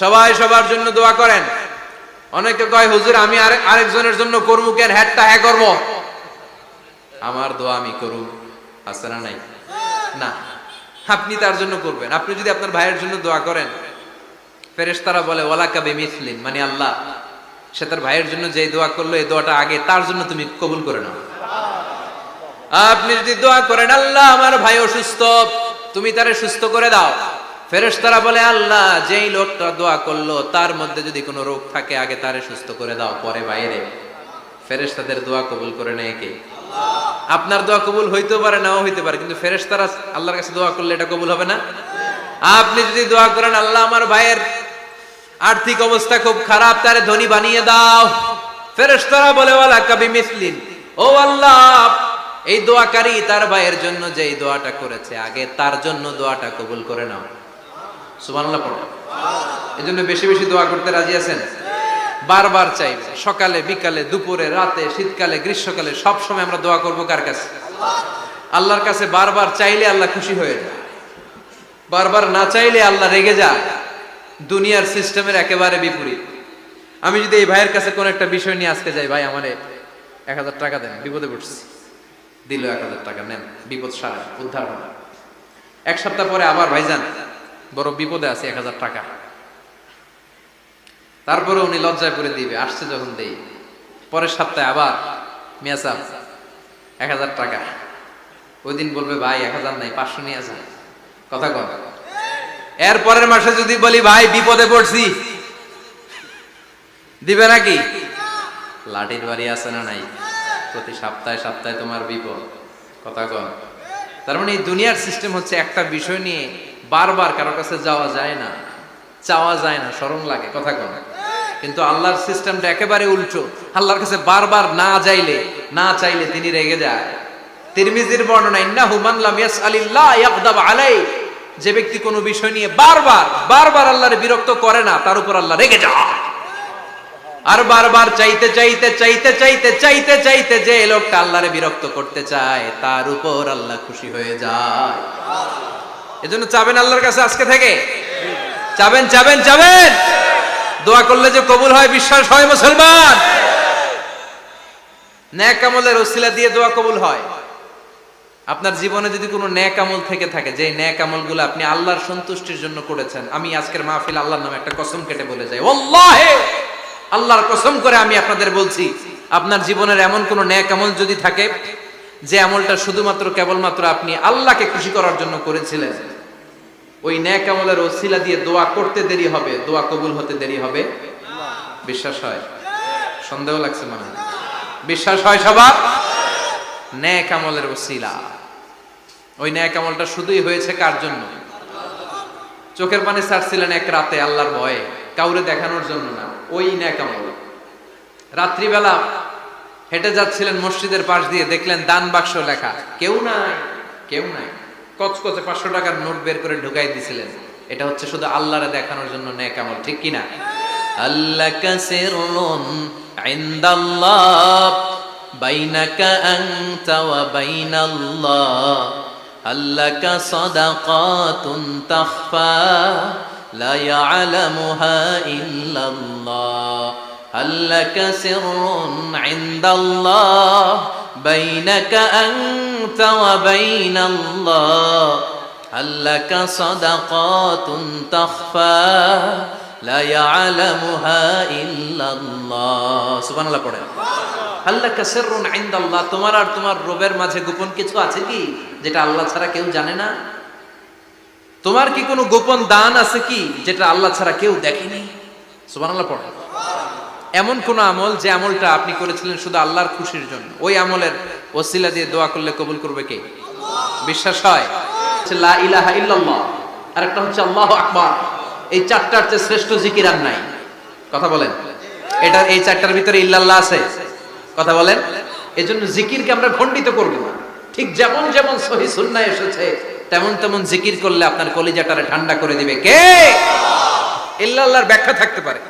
সবাই সবার জন্য দোয়া করেন। অনেকে কয়, হুজুর, আমি আরেকজনের জন্য করব কেন? হ্যাটটা হ্যাঁ করব? আমার দোয়া আমি করব আছে না নাই? না। আপনি তার জন্য করবেন। আপনি যদি আপনার ভাইয়ের জন্য দোয়া করেন, ফেরেশতারা বলে ওয়ালা কাবে মিসলিন মানে আল্লাহ। সে তার ভাইয়ের জন্য যে দোয়া করল, এই দোয়াটা আগে তার জন্য তুমি কবুল করে নাও। আপনি যদি দোয়া করেন, আল্লাহ, আমার ভাই অসুস্থ তুমি তারে সুস্থ করে দাও। ফেরেশতারা বলে, আল্লাহ, যেই লোকটা দোয়া করল, তার মধ্যে যদি কোনো রোগ থাকে, আগে তারে সুস্থ করে দাও, পরে বাইরে। ফেরেশতাদের দোয়া কবুল করে নেয় কে? আপনার দোয়া কবুল হইতেও পারে, নাও হইতে পারে, কিন্তু ফেরেশতারা আল্লাহর কাছে দোয়া করলে এটা কবুল হবে না। আপনি যদি দোয়া করেন, আল্লাহ, আমার ভাইয়ের আর্থিক অবস্থা খুব খারাপ, তারে ধনী বানিয়ে দাও। ফেরেশতারা বলে ওয়ালা কাবি মিসলিন ও আল্লাহ এই দোয়াকারী তার ভাইয়ের জন্য যে এই দোয়াটা করেছে, আগে তার জন্য দোয়াটা কবুল করে নাও। এই জন্য বেশি বেশি দোয়া করতে রাজি আছেন? বারবার চাইবে। সকালে, বিকালে, দুপুরে, রাতে, শীতকালে, গ্রীষ্মকালে সব সময় আমরা দোয়া করব কার কাছে? আল্লাহর কাছে বারবার চাইলে আল্লাহ খুশি হয়ে যায়। বারবার না চাইলে আল্লাহ রেগে যায়। দুনিয়ার সিস্টেমের একেবারে বিপরীত। আমি যদি এই ভাইয়ের কাছে কোন একটা বিষয় নিয়ে আজকে যাই, ভাই আমারে এক হাজার টাকা দেন, বিপদে পড়ছি। দিল এক হাজার টাকা, নেন, বিপদ সারা, উদ্ধার হবে। এক সপ্তাহ পরে আবার ভাইজান, বড় বিপদে আছে এক হাজার টাকা। তারপরে উনি লজ্জায় পড়ে দিবে, আসছে যখন দেই। পরের সপ্তাহে আবার মিয়াসাম এক হাজার টাকা। ওই দিন বলবে, ভাই, এক হাজার নাই, পাঁচশো নিয়ে আসেন। কথা কন। এর পরের মাসে যদি বলি, ভাই, বিপদে পড়ছি। দিবে নাকি? লাঠির বাড়ি আছে না নাই? প্রতি সপ্তাহে সপ্তাহে তোমার বিপদ। কথা কন। তার মানে এই দুনিয়ার সিস্টেম হচ্ছে একটা বিষয় নিয়ে বারবার কারও কাছে যাওয়া যায় না, চাওয়া যায় না, স্মরণ লাগে, কথা কন। কিন্তু আল্লাহর সিস্টেমটা একেবারে উল্টো। আল্লাহর কাছে বারবার না যাইলে, না চাইলে তিনি রেগে যায়। তিরমিজির বর্ণনা, ইন্নাহু মান লাম ইয়াসআলিল্লাহ ইয়াগদাব আলাই। যে ব্যক্তি কোনো বিষয় নিয়ে বারবার বারবার আল্লাহর বিরক্ত করে না, তার উপর আল্লাহ রেগে যায়। আর বারবার চাইতে চাইতে চাইতে চাইতে চাইতে চাইতে যে লোকটা আল্লাহরে বিরক্ত করতে চায়, তার উপর আল্লাহ খুশি হয়ে যায়। এজন্য চাবেন আল্লাহর কাছে আজকে থেকে? চাবেন চাবেন চাবেন। দোয়া করলে যে কবুল হয়, বিশ্বাস হয় মুসলমান। ন্যাক আমলের ওসিলা দিয়ে দোয়া কবুল হয়। আপনার জীবনে যদি কোনো ন্যাক আমল থেকে থাকে যে ন্যাক আমলগুলো আপনি আল্লাহর সন্তুষ্টির জন্য করেছেন, আমি আজকের মাহফিল আল্লাহর নামে একটা কসম কেটে বলে যাই। ওল্লাহে আল্লাহর কসম করে আমি আপনাদের বলছি, আপনার জীবনের এমন কোন ন্যাক আমল যদি থাকে, যে আমলটা শুধুমাত্র কেবলমাত্র আপনি আল্লাহকে খুশি করার জন্য করেছিলেন, ওই ন্যাক আমলের ওসিলা দিয়ে দোয়া করতে দেরি হবে, দোয়া কবুল হতে দেরি হবে? বিশ্বাস হয়? সন্দেহ লাগছে মনে বিশ্বাস হয় সবার? ন্যাক আমলের ওসিলা। ওই ন্যাক আমলটা শুধুই হয়েছে কার জন্য? চোখের পানি ছাড়ছিলেন এক রাতে, আল্লাহর ভয়ে, কাউরে দেখানোর জন্য না। ওই ন্যাক আমল রাত্রিবেলা হেঁটে যাচ্ছিলেন মসজিদের পাশ দিয়ে, দেখলেন দান বাক্স লেখা। কেউ নাই কেউ নাই। কচকচে পাঁচশো টাকার নোট বের করে ঢুকাই দিছিলেন। এটা হচ্ছে শুধু আল্লাহরে দেখানোর জন্য ন্যাক আমল ঠিক কিনা আল্লাহ কাসিরুন ইনদাল্লাহ, বাইনাকা আনতা ওয়া বাইনাল্লাহ। আল্লাকা সাদাকাতুন তাখফা لا يعلمها إلا الله هل لك سر عند الله بينك أنت وبين الله هل لك صدقات تخفى لا يعلمها إلا الله سبحان الله পড়ে আল্লাহকা সিররুন ইনদাল্লাহ তোমার আর তোমার রবের মাঝে গোপন কিছু আছে কি যেটা আল্লাহ ছাড়া কেউ জানে না তোমার কি কোনো গোপন দান আছে কি, যেটা আল্লাহ ছাড়া কেউ দেখেনি? সুবহানাল্লাহ, পড়ো। এমন কোন আমল যে আমলটা আপনি করেছিলেন শুধু আল্লাহর খুশির জন্য? ওই আমলের ওসিলা দিয়ে দোয়া করলে কবুল করবে কে? বিশ্বাস হয়? লা ইলাহা ইল্লাল্লাহ। আর একটা হচ্ছে আল্লাহু এই চারটার শ্রেষ্ঠ জিকির নাই। কথা বলেন। এটা এই চারটার ভিতরে ইল্লাল্লাহ আছে। কথা বলেন। জিকিরকে আমরা ঠিক যেমন যেমন সহি সুন্নাহ এসেছে তেমন তেমন জিকির করলে আপনার কলিজাটারে ঠান্ডা করে দিবে। কে? ইল্লাল্লাহর ব্যাখ্যা থাকতে পারে।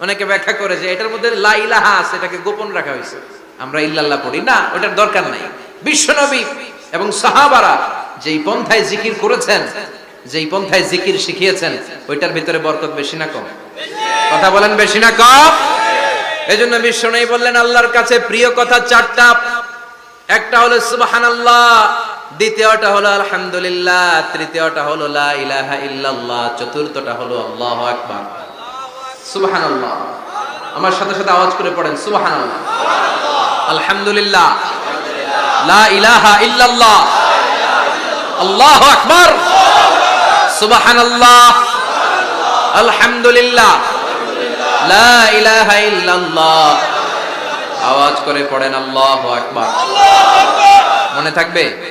অনেকে ব্যাখ্যা করে যে এটার মধ্যে লা ইলাহা আছে, এটাকে গোপন রাখা হয়েছে। আমরা ইল্লাল্লাহ পড়ি। না, ওটার দরকার নাই। বিশ্বনবী এবং সাহাবারা যেই পন্থায় জিকির করেছেন, যেই পন্থায় জিকির শিখিয়েছেন, ওইটার ভিতরে বরকত বেশি না কম? কথা বলেন বেশি না কম? এজন্য বিশ্ব নেই বললেন, আল্লাহর কাছে প্রিয় কথা চারটা। একটা হলো সুবহানাল্লাহ দ্বিতীয়টা হলো আলহামদুলিল্লাহ, তৃতীয়টা হলো লা ইলাহা ইল্লাল্লাহ, চতুর্থটা হলো আল্লাহু আকবার। সুবহানাল্লাহ। আমার সাথে সাথে আওয়াজ করে পড়েন, সুবহানাল্লাহ। আলহামদুলিল্লাহ। লা ইলাহা ইল্লাল্লাহ। আল্লাহু আকবার। সুবহানাল্লাহ। আলহামদুলিল্লাহ। লা ইলাহা ইল্লাল্লাহ। আওয়াজ করে পড়েন, আল্লাহু আকবার। মনে থাকবে?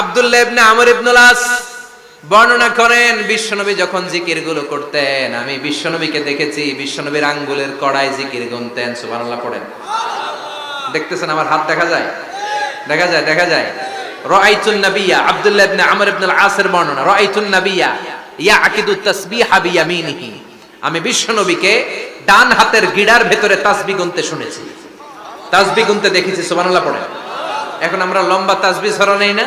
আব্দুল্লাহ ইবনে আমর ইবনুল বর্ণনা করেন, বিশ্বনবী যখন জিকিরগুলো করতেন, আমি বিশ্বনবীকে দেখেছি, বিশ্বনবীর আঙ্গুলের কড়াই জিকির গুনতেন, সুবহানাল্লাহ পড়েন। দেখতেছেন আমার হাত দেখা যায়? দেখা যায় দেখা যায়। রাআইতুন নাবিয়্যা আব্দুল্লাহ ইবনে আমর ইবনুল আসের বর্ণনা, রাআইতুন নাবিয়্যা ইয়াকিদু তাসবিহা বিয়ামিনিহি। আমি বিশ্বনবীকে ডান হাতের গিড়ার ভেতরে তাসবিহ গুনতে শুনেছি। তাসবিহ গুনতে দেখেছি, সুবহানাল্লাহ পড়েন। এখন আমরা লম্বা তাসবি ছড়া নেই না?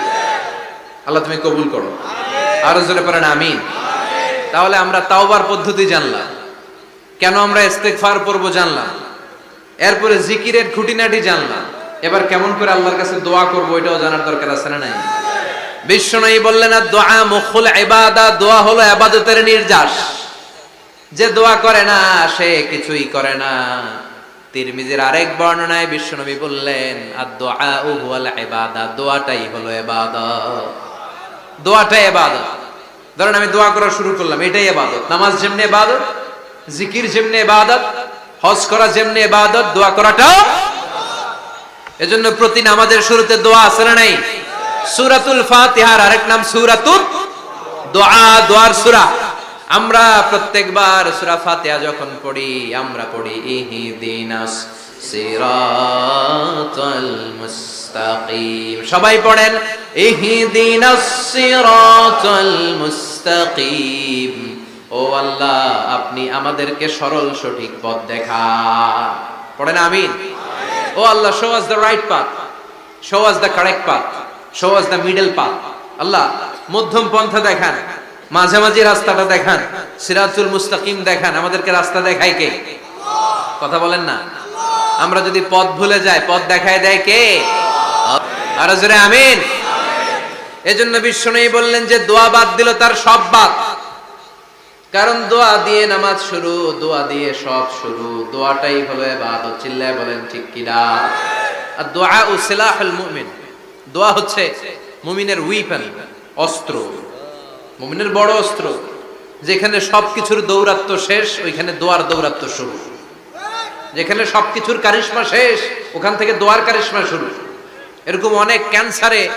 আল্লাহ তুমি কবুল করো। আরও জোরে পড়েন, আমিন। তাহলে আমরা তাওবার পদ্ধতি জানলাম। কেন আমরা ইস্তেগফার পড়ব জানলাম? এরপরে জিকিরের খুঁটিনাটি জানলাম। এবার কেমন করে আল্লাহর কাছে দোয়া করব এটাও জানার দরকার আছে না নাই? বললেন দোয়া মুখুল ইবাদা দোয়া হলো নির্যাস। যে দোয়া করে না, সে কিছুই করে না। তিরমিজির আরেক বর্ণনায় বিশ্বনবী বললেন আর দোয়া হুয়াল ইবাদা দোয়াটাই হলো ইবাদত। দোয়াটাই ইবাদত ধরেন আমি দোয়া করা শুরু করলাম, এটাই ইবাদত নামাজ যেমনি ইবাদত জিকির যেমনি ইবাদত হজ করা যেমনি ইবাদত দোয়া করাটাও এজন্য প্রতি নামাজের শুরুতে দোয়া আছে না নাই? সূরাতুল ফাতিহার আরেক নাম সূরাতুল দোয়া। দোয়ার সূরা। আমরা প্রত্যেকবার সূরা ফাতিহা যখন পড়ি, আমরা পড়ি ইহদিনাস। সবাই পড়েন ইহদিনাস সিরাতাল মুস্তাকিম। ও আল্লাহ, আপনি আমাদেরকে সরল সঠিক পথ দেখা পড়েন, আমিন। O Allah show us the right path show us the correct path show us the middle path Allah, মধ্যম পন্থা দেখান। মাঝামাঝি রাস্তাটা দেখান। সিরাজুল মুস্তাকিম দেখান। আমাদেরকে রাস্তা দেখায় কে? কথা বলেন না। আমরা যদি পথ ভুলে যাই, পথ দেখায় দেয় কে? আর জোরে আমিন। এজন্য বিশ্ব নেই বললেন যে, দোয়া বাদ দিল তার সব বাদ। কারণ দোয়া দিয়ে নামাজ শুরু, দোয়া দিয়ে সব শুরু। দোয়াটাই হলো ইবাদত। চিল্লায় বলেন, ঠিক কিনা আর দোয়া ও সিলাহুল মুমিন। দোয়া হচ্ছে মুমিনের উইপেন অস্ত্র। মুমিনের বড় অস্ত্র। যেখানে সবকিছুর দৌরাত্ম শেষ, ওইখানে দোয়ার দৌরাত্ম শুরু। যেখানে সবকিছুর কারিশমা শেষ, ওখান থেকে দোয়ার কারিশমা শুরু। এরকম অনেক ক্যান্সারে,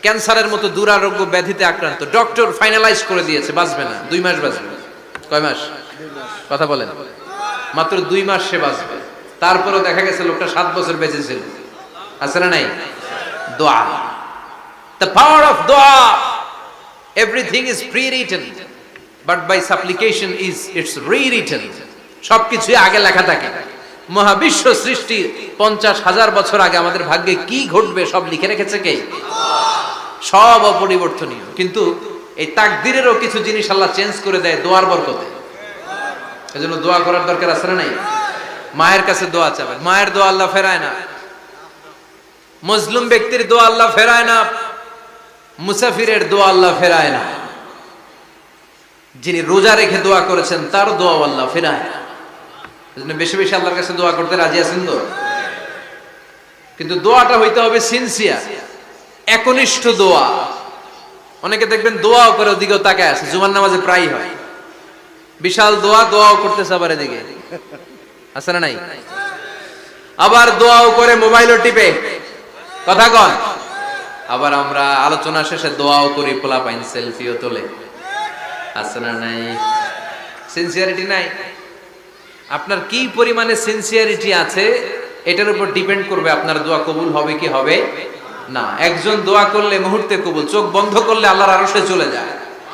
ক্যান্সারের মতো দুরারোগ্য ব্যাধিতে আক্রান্ত। ডক্টর ফাইনালাইজ করে দিয়েছে, বাঁচবে না। দুই মাস বাঁচবে। কয় মাস? কথা বলেন। মাত্র দুই মাস সে বাঁচবে। তারপরেও দেখা গেছে লোকটা সাত বছর বেঁচে ছিল। আছে না নাই? দোয়া। দ্য পাওয়ার অফ দোয়া। Everything is prewritten but by supplication is it's rewritten সবকিছুই আগে লেখা থাকে। মহাবিশ্ব সৃষ্টির পঞ্চাশ হাজার বছর আগে আমাদের ভাগ্যে কি ঘটবে সব লিখে রেখেছে কে? সব অপরিবর্তনীয়। কিন্তু এই তাকদিরেরও কিছু জিনিস আল্লাহ চেঞ্জ করে দেয় দোয়ার বরকতে। এজন্য দোয়া করার দরকার আছে না নাই? মায়ের কাছে দোয়া চাবেন। মায়ের দোয়া আল্লাহ ফেরায় না। মজলুম ব্যক্তির দোয়া আল্লাহ ফেরায় না। মুসাফিরের দোয়া আল্লাহ ফেরায় না। যিনি রোজা রেখে দোয়া করেছেন, তার দোয়া আল্লাহ ফেরায় এজন্য বেশি বেশি আল্লাহর কাছে দোয়া করতে রাজি আছেন তো? কিন্তু দোয়াটা হইতে হবে সিনসিয়ার একনিষ্ঠ দোয়া। অনেকে দেখবেন দোয়াও করে, ওদিকেও তাকায় আছে জুমার নামাজে প্রায় হয়। বিশাল দোয়া, দোয়াও করতেছে আবার এদিকে। আছে না নাই? আবার দোয়াও করে, মোবাইলও টিপে। কথা কন। আবার আমরা আলোচনা শেষে দোয়াও করি পোলা পাইন সেলফিও তোলে। আছে না নাই? সিনসিয়ারিটি নাই? আপনার কি পরিমাণে সিনসিয়ারিটি আছে, এটার উপর ডিপেন্ড করবে আপনার দোয়া কবুল হবে কি হবে না। একজন দোয়া করলে মুহূর্তে কবুল, চোখ বন্ধ করলে আল্লাহর আরশে চলে যায়।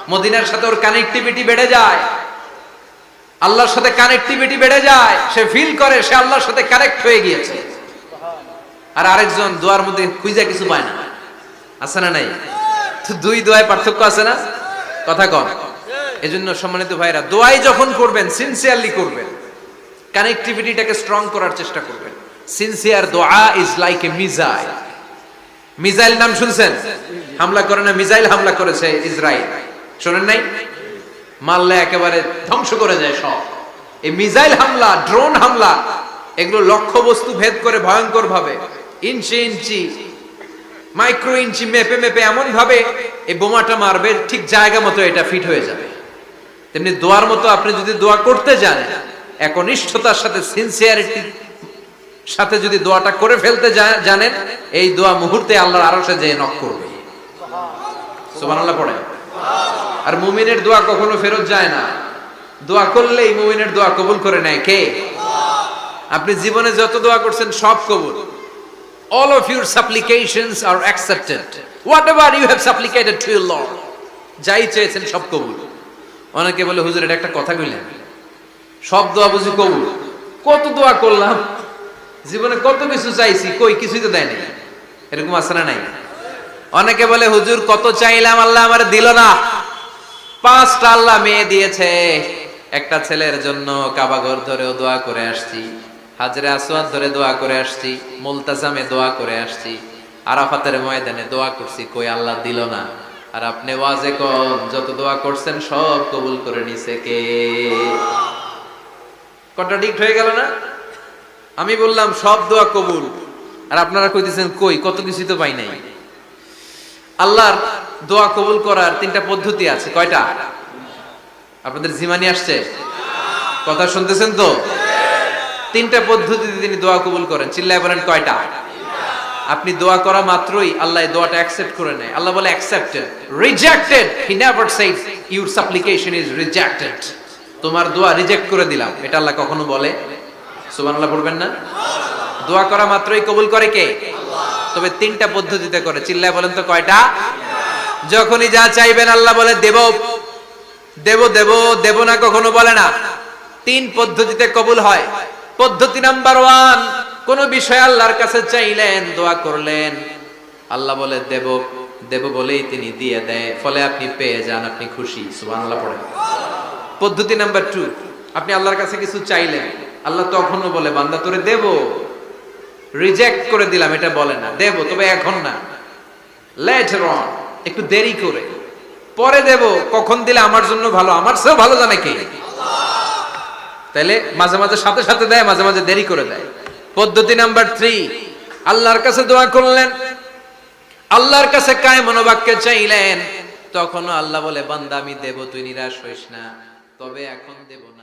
মদিনার সাথে ওর কানেক্টিভিটি বেড়ে যায়। আল্লাহর সাথে কানেক্টিভিটি বেড়ে যায়, সে ফিল করে, সে আল্লাহর সাথে কানেক্ট হয়ে গিয়েছে। আর আরেকজন দোয়ার মধ্যে খুঁজে কিছু পায় না। আছে না নাই? তো দুই দোয়ায় পার্থক্য আছে না? কথা কন। এজন্য সম্মানিত ভাইরা দোয়াই যখন করবেন সিনসিয়ারলি করবেন। কানেক্টিভিটিটাকে স্ট্রং করার চেষ্টা করবেন। সিনসিয়ার দোয়া is like a missile missile নাম শুনছেন? হামলা করে না মিজাইল হামলা করেছে ইসরায়েল। শোনেন নাই? মারলে একেবারে ধ্বংস করে যায় সব। এই মিজাইল হামলা ড্রোন হামলা, এগুলো লক্ষ্য বস্তু ভেদ করে ভয়ঙ্কর ভাবে ইঞ্চি ইঞ্চি মাইক্রো ইঞ্চি মেপে মেপে এমন ভাবে এই বোমাটা মারবে, ঠিক জায়গা মতো এটা ফিট হয়ে যাবে। তেমনি দোয়ার মতো আপনি যদি দোয়া করতে জানেন একনিষ্ঠতার সাথে সিনসিয়ারিটি সাথে যদি দোয়াটা করে ফেলতে জানেন, এই দোয়া মুহূর্তে আল্লাহর আরশে যেয়ে নক করবে। সুবহানাল্লাহ পড়ে। আর মুমিনের দোয়া কখনো ফেরত যায় না। দোয়া করলেই মুমিনের দোয়া কবুল করে নেয় কে? আপনি জীবনে যত দোয়া করছেন সব কবুল। All all of your supplications are accepted. Whatever you have supplicated to your lord, যাই চেয়েছেন সব কবুল। অনেকে বলে, হুজুর, এটা একটা কথা কইলেন। সব দোয়া বুঝি কবুল। কত দোয়া করলাম, জীবনে কত কিছু চাইছি, কই কিছুই তো দেয়নি। এরকম আছে না নাই? অনেকে বলে, হুজুর, কত চাইলাম, আল্লাহ আমার দিল না। পাঁচটা আল্লাহ মেয়ে দিয়েছে। একটা ছেলের জন্য কাবাঘর ধরেও দোয়া করে আসছি, হাজরে আসওয়াদ ধরে দোয়া করে আসছি, মুলতাজামে দোয়া করে আসছি, আরাফাতের ময়দানে দোয়া করছি, কই আল্লাহ দিল না? আর আপনি ওয়াজে কন যত দোয়া করছেন সব কবুল করে নিছে কে? কন্ট্রাডিক্ট হয়ে গেল না? আমি বললাম, সব দোয়া কবুল। আর আপনারা কইতেছেন, কই? কত কিছু তো পাই নাই। আল্লাহর দোয়া কবুল করার তিনটা পদ্ধতি আছে। কয়টা? আপনাদের জিমানি আসছে? কথা শুনতেছেন তো? তিনটা পদ্ধতিতে তিনি দোয়া কবুল করেন। চিল্লায় বলেন, কয়টা? আপনি দোয়া করা মাত্রই আল্লাহ দোয়াটা অ্যাকসেপ্ট করে নেয়। আল্লাহ বলে accepted rejected he never said your supplication is rejected তোমার দোয়া রিজেক্ট করে দিলাম। এটা আল্লাহ কখনো বলে? সুবহানাল্লাহ পড়বেন না? দোয়া করা মাত্রই কবুল করে কে? তবে তিনটা পদ্ধতিতে করে। চিল্লায় বলেন তো কয়টা? যখনই যা চাইবেন আল্লাহ বলে, দেব। দেব দেব দেব না কখনো বলে না। তিন পদ্ধতিতে কবুল হয়। পদ্ধতি নাম্বার ওয়ান, কোন বিষয় আল্লাহর কাছে চাইলেন, দোয়া করলেন। আল্লাহ বলে, দেব। দেব বলেই তিনি দিয়ে দেয়। ফলে আপনি পেয়ে যান, আপনি খুশি। সুবহানাল্লাহ পড়েন। পদ্ধতি নাম্বার টু। আপনি আল্লাহর কাছে কিছু চাইলেন, আল্লাহ তখনও বলে, বান্দা তোরে দেব। রিজেক্ট করে দিলাম, এটা বলে না। দেব, তবে এখন না। লেটার অন একটু দেরি করে। পরে দেব, কখন দিলে আমার জন্য ভালো? আমার চেয়েও ভালো জানে কে? তাইলে মাঝে মাঝে সাথে সাথে দেয়, মাঝে মাঝে দেরি করে দেয়। পদ্ধতি নাম্বার থ্রি, আল্লাহর কাছে দোয়া করলেন। আল্লাহর কাছে কায় মনোবাক্যে চাইলেন। তখনও আল্লাহ বলে, বান্দা আমি দেব, তুই নিরাশ হইস না। তবে এখন দেব না